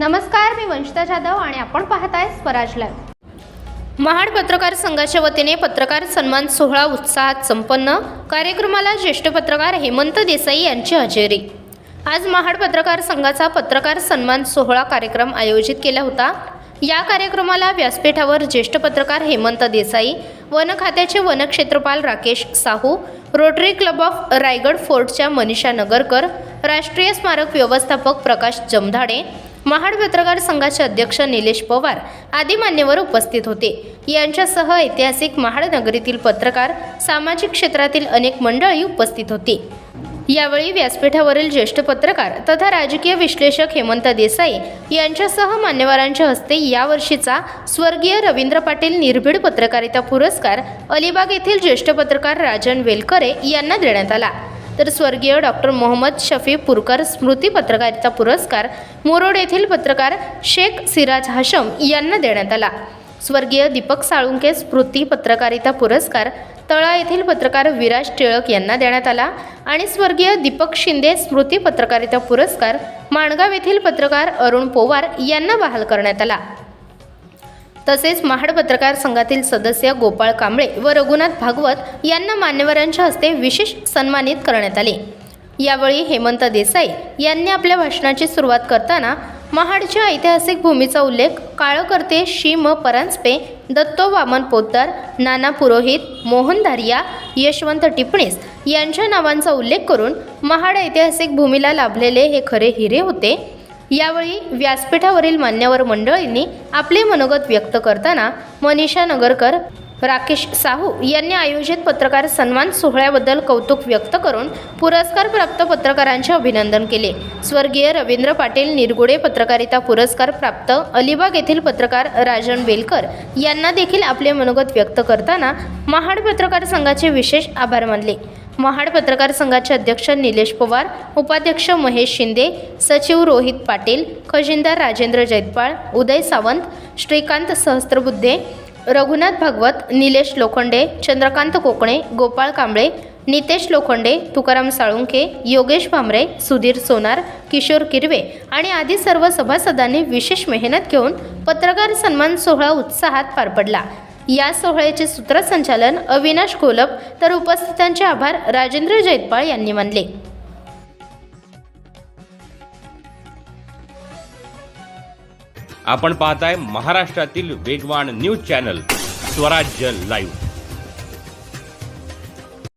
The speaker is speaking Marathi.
नमस्कार मी वंशिता जाधव आणि आपण पाहताय स्वराज लाईव्ह महाड पत्रकार संघाच्या वतीने पत्रकार सन्मान सोहळा उत्साहात संपन्न कार्यक्रमाला ज्येष्ठ पत्रकार हेमंत देसाई यांची हजेरी. आज महाड पत्रकार संघाचा पत्रकार सन्मान सोहळा कार्यक्रम आयोजित केला होता. या कार्यक्रमाला व्यासपीठावर ज्येष्ठ पत्रकार हेमंत देसाई वन खात्याचे वनक्षेत्रपाल Rakesh Sahu Rotary club of Raigad फोर्टच्या Manisha Nagarkar राष्ट्रीय स्मारक व्यवस्थापक प्रकाश जमधाडे महाड पत्रकार संघाचे अध्यक्ष निलेश पवार आदी मान्यवर उपस्थित होते. यांच्यासह ऐतिहासिक महाड नगरीतील पत्रकार सामाजिक क्षेत्रातील अनेक मंडळी उपस्थित होती. यावेळी व्यासपीठावरील ज्येष्ठ पत्रकार तथा राजकीय विश्लेषक हेमंत देसाई यांच्यासह मान्यवरांच्या हस्ते यावर्षीचा स्वर्गीय रवींद्र पाटील निर्भीड पत्रकारिता पुरस्कार अलिबाग येथील ज्येष्ठ पत्रकार राजन वेलकरे यांना देण्यात आला. तर स्वर्गीय डॉक्टर मोहम्मद शफी पुरकर स्मृती पत्रकारिता पुरस्कार मुरोड येथील पत्रकार शेख सिराज हाशम यांना देण्यात आला. स्वर्गीय दीपक साळुंके स्मृती पत्रकारिता पुरस्कार तळा येथील पत्रकार विराज टिळक यांना देण्यात आला आणि स्वर्गीय दीपक शिंदे स्मृती पत्रकारिता पुरस्कार माणगाव येथील पत्रकार अरुण पोवार यांना बहाल करण्यात आला. तसेच महाड पत्रकार संघातील सदस्य गोपाळ कांबळे व रघुनाथ भागवत यांना मान्यवरांच्या हस्ते विशेष सन्मानित करण्यात आले. यावेळी हेमंत देसाई यांनी आपल्या भाषणाची सुरुवात करताना महाडच्या ऐतिहासिक भूमीचा उल्लेख काळकर्ते शी म परांजपे दत्तो वामन पोद्दार नाना पुरोहित मोहन धारिया यशवंत टिपणीस यांच्या नावांचा उल्लेख करून महाड ऐतिहासिक भूमीला लाभलेले हे खरे हिरे होते. यावेळी व्यासपीठावरील मान्यवर मंडळींनी आपले मनोगत व्यक्त करताना मनीषा नगरकर राकेश साहू यांनी आयोजित पत्रकार सन्मान सोहळ्याबद्दल कौतुक व्यक्त करून पुरस्कार प्राप्त पत्रकारांचे अभिनंदन केले. स्वर्गीय रवींद्र पाटील निरगुडे पत्रकारिता पुरस्कार प्राप्त अलिबाग येथील पत्रकार राजन बेलकर यांना देखील आपले मनोगत व्यक्त करताना महाड पत्रकार संघाचे विशेष आभार मानले. महाड पत्रकार संघाचे अध्यक्ष निलेश पवार उपाध्यक्ष महेश शिंदे सचिव रोहित पाटील खजिनदार राजेंद्र जैतपाळ उदय सावंत श्रीकांत सहस्त्रबुद्धे रघुनाथ भागवत निलेश लोखंडे चंद्रकांत कोकणे गोपाळ कांबळे नितेश लोखंडे तुकाराम साळुंखे योगेश भामरे सुधीर सोनार किशोर किरवे आणि आदी सर्व सभासदांनी विशेष मेहनत घेऊन पत्रकार सन्मान सोहळा उत्साहात पार पडला. या सोहळ्याचे सूत्रसंचालन अविनाश कोलप तर उपस्थितांचे आभार राजेंद्र जैतपाळ यांनी मानले. आपण पाहताय महाराष्ट्रातील वेगवान न्यूज चॅनल स्वराज्य लाईव्ह.